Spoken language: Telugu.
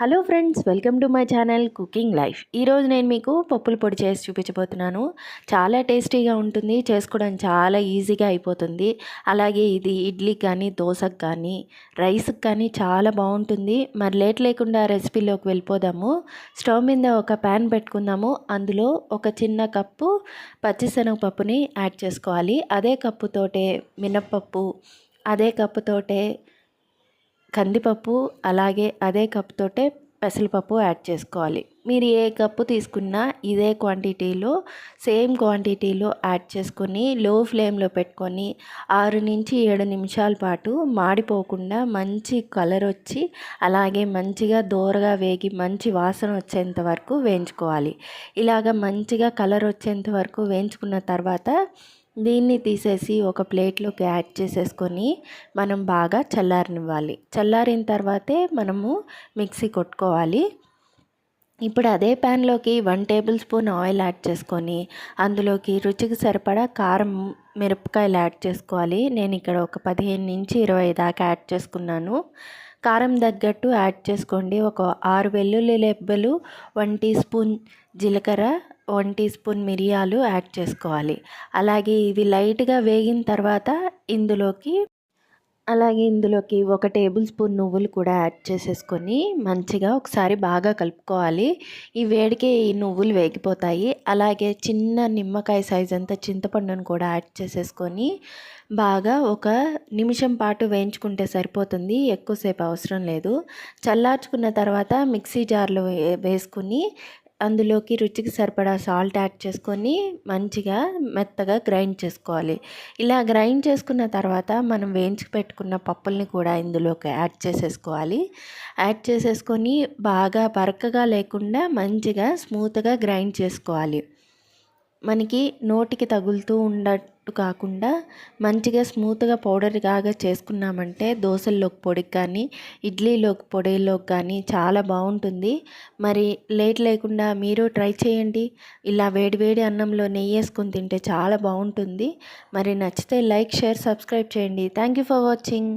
Hello friends welcome to my channel cooking life. ఈరోజు నేను మీకు పప్పుల పొడి చేసి చూపించబోతున్నాను. చాలా టేస్టీగా ఉంటుంది చేసుకోవడం చాలా ఈజీగా అయిపోతుంది. అలాగే ఇది ఇడ్లీకి కానీ దోశకు కానీ రైస్కి కానీ చాలా బాగుంటుంది. మరి లేట్ లేకుండా రెసిపీలోకి వెళ్ళిపోదాము. స్టవ్ మీద ఒక ప్యాన్ పెట్టుకుందాము. అందులో ఒక చిన్న కప్పు పచ్చిశనగపప్పుని యాడ్ చేసుకోవాలి. అదే కప్పుతోటే మినప్పప్పు అదే కప్పుతోటే కందిపప్పు అలాగే అదే కప్పుతోటే పెసరపప్పు యాడ్ చేసుకోవాలి. మీరు ఏ కప్పు తీసుకున్నా ఇదే క్వాంటిటీలో సేమ్ క్వాంటిటీలో యాడ్ చేసుకొని లో ఫ్లేమ్లో పెట్టుకొని ఆరు నుంచి ఏడు నిమిషాల పాటు మాడిపోకుండా మంచి కలర్ వచ్చి అలాగే మంచిగా దోరగా వేగి మంచి వాసన వచ్చేంత వరకు వేయించుకోవాలి. ఇలాగ మంచిగా కలర్ వచ్చేంత వరకు వేయించుకున్న తర్వాత దీన్ని తీసేసి ఒక ప్లేట్లోకి యాడ్ చేసేసుకొని మనం బాగా చల్లారనివ్వాలి. చల్లారిన తర్వాతే మనము మిక్సీ కొట్టుకోవాలి. ఇప్పుడు అదే ప్యాన్లోకి one tablespoon oil add చేసుకొని అందులోకి రుచికి సరిపడా కారం మిరపకాయలు యాడ్ చేసుకోవాలి. నేను ఇక్కడ ఒక పదిహేను నుంచి ఇరవై దాకా యాడ్ చేసుకున్నాను. కారం తగ్గట్టు యాడ్ చేసుకోండి. ఒక ఆరు వెల్లుల్లి లెబ్బలు వన్ టీ స్పూన్ జీలకర్ర వన్ టీ స్పూన్ మిరియాలు యాడ్ చేసుకోవాలి. అలాగే ఇవి లైట్గా వేగిన తర్వాత ఇందులోకి అలాగే ఇందులోకి ఒక టేబుల్ స్పూన్ నువ్వులు కూడా యాడ్ చేసేసుకొని మంచిగా ఒకసారి బాగా కలుపుకోవాలి. ఈ వేడికి ఈ నువ్వులు వేగిపోతాయి. అలాగే చిన్న నిమ్మకాయ సైజ్ అంతా చింతపండును కూడా యాడ్ చేసేసుకొని బాగా ఒక నిమిషం పాటు వేయించుకుంటే సరిపోతుంది. ఎక్కువసేపు అవసరం లేదు. చల్లార్చుకున్న తర్వాత మిక్సీ జార్లో వేసుకుని అందులోకి రుచికి సరిపడా సాల్ట్ యాడ్ చేసుకొని మంచిగా మెత్తగా గ్రైండ్ చేసుకోవాలి. ఇలా గ్రైండ్ చేసుకున్న తర్వాత మనం వేయించి పెట్టుకున్న పప్పుల్ని కూడా ఇందులోకి యాడ్ చేసేసుకోవాలి. యాడ్ చేసేసుకొని బాగా బరకగా లేకుండా మంచిగా స్మూత్గా గ్రైండ్ చేసుకోవాలి. మనకి నోటికి తగులుతూ ఉండట్టు కాకుండా మంచిగా స్మూత్గా పౌడర్ కాగా చేసుకున్నామంటే దోశల్లోకి పొడికి కానీ ఇడ్లీలోకి పొడిలోకి కానీ చాలా బాగుంటుంది. మరి లేట్ లేకుండా మీరు ట్రై చేయండి. ఇలా వేడివేడి అన్నంలో నెయ్యి వేసుకొని తింటే చాలా బాగుంటుంది. మరి నచ్చితే లైక్ షేర్ సబ్స్క్రైబ్ చేయండి. Thank you for watching.